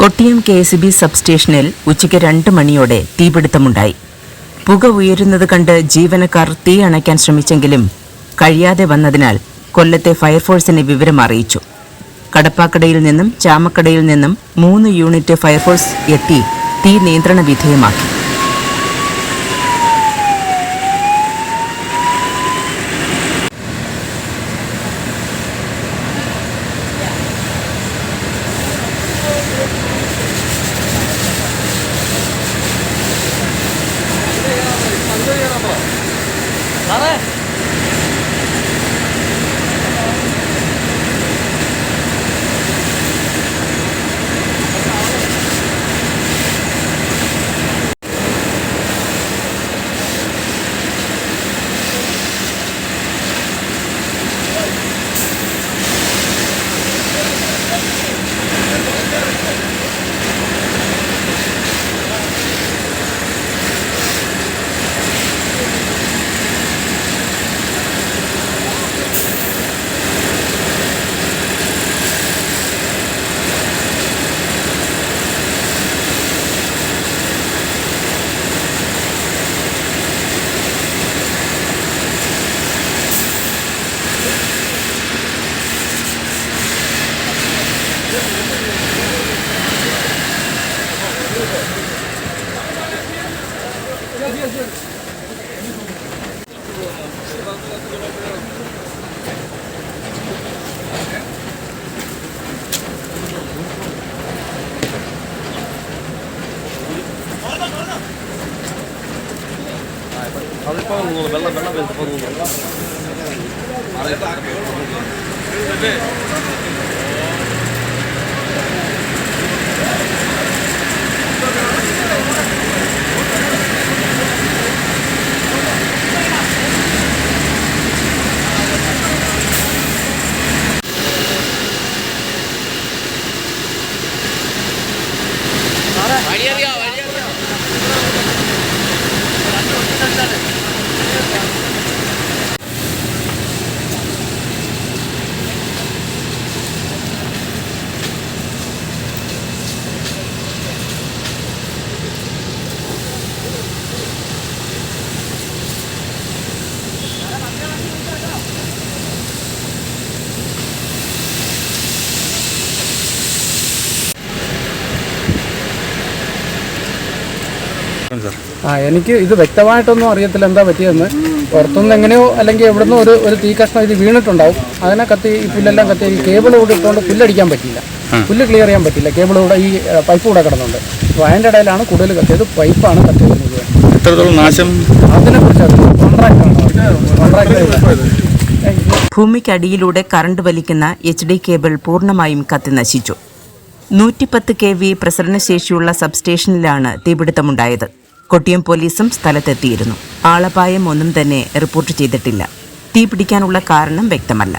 Kottiyam K S B സബ്സ്റ്റേഷനിൽ ഉച്ചയ്ക്ക് രണ്ട് മണിയോടെ തീപിടുത്തമുണ്ടായി. പുക ഉയരുന്നത് കണ്ട് ജീവനക്കാർ തീ അണയ്ക്കാൻ ശ്രമിച്ചെങ്കിലും കഴിയാതെ വന്നതിനാൽ കൊല്ലത്തെ ഫയർഫോഴ്സിനെ വിവരം അറിയിച്ചു. കടപ്പാക്കടയിൽ നിന്നും ചാമക്കടയിൽ നിന്നും മൂന്ന് യൂണിറ്റ് ഫയർഫോഴ്സ് എത്തി തീ നിയന്ത്രണ വിധേയമാക്കി. അതിപ്പോ തോന്നുന്നു വെള്ളം വെള്ളം തോന്നുന്നു ആ എനിക്ക് ഇത് വ്യക്തമായിട്ടൊന്നും അറിയത്തില്ല എന്താ പറ്റിയതെന്ന്. പുറത്തുനിന്ന് എങ്ങനെയോ അല്ലെങ്കിൽ എവിടുന്നോ ഒരു ഒരു തീ കഷ്ണം ഇത് വീണിട്ടുണ്ടാവും. അതിനെ കത്തി ഈ പുല്ലെല്ലാം കത്തി ഈ കേബിൾ കൂടെ ഇട്ടുകൊണ്ട് പുല്ലടിക്കാൻ പറ്റില്ല പുല്ല് ക്ലിയർ ചെയ്യാൻ പറ്റില്ല കേബിൾ കൂടെ ഈ പൈപ്പ് കൂടെ കിടന്നുണ്ട്. അപ്പോൾ അതിന്റെ ഇടയിലാണ് കൂടുതൽ കത്തിയത്. പൈപ്പാണ് കത്തിയത് മുഴുവൻ. എത്രത്തോളം നാശം? അതിനെക്കുറിച്ച് കോൺട്രാക്റ്റാണ് കോൺട്രാക്ട് ഭൂമിക്കടിയിലൂടെ കറണ്ട് വലിക്കുന്ന എച്ച് ഡി കേബിൾ പൂർണമായും കത്തിനശിച്ചു നൂറ്റിപ്പത്ത് കെ വി പ്രസരണശേഷിയുള്ള സബ്സ്റ്റേഷനിലാണ് തീപിടുത്തമുണ്ടായത്. കൊട്ടിയം പോലീസും സ്ഥലത്തെത്തിയിരുന്നു. ആളപായം ഒന്നും തന്നെ റിപ്പോർട്ട് ചെയ്തിട്ടില്ല. തീപിടിക്കാനുള്ള കാരണം വ്യക്തമല്ല.